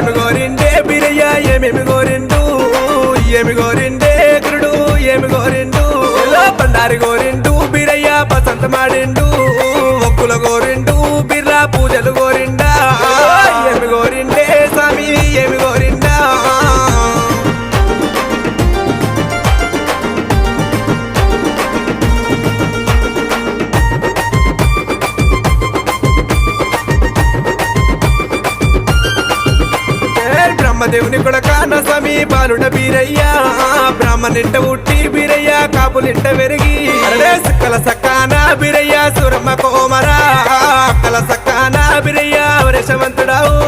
ఏమి గోరిండే బిరియా ఏమేమి గోరిండు ఏమి గోరిండే గురుడు ఏమి గోరిండు ఎలా బండారి గోరిండు బిరయ్య పసంత మాడిండు ఒక్కుల గోరిండు బిర్రా పూజలు గోరిండా బ్రహ్మదేవుని కూడా కాన సమీపాలుడ బీరయ్యా. బ్రాహ్మణింట ఉట్టి బీరయ్యా కాపులింట వెరిగి. కల సకాన బీరయ్యా బీరయ్య సురమ్మ కోమరా. కల సకాన బీరయ్యా వృషవంతుడావు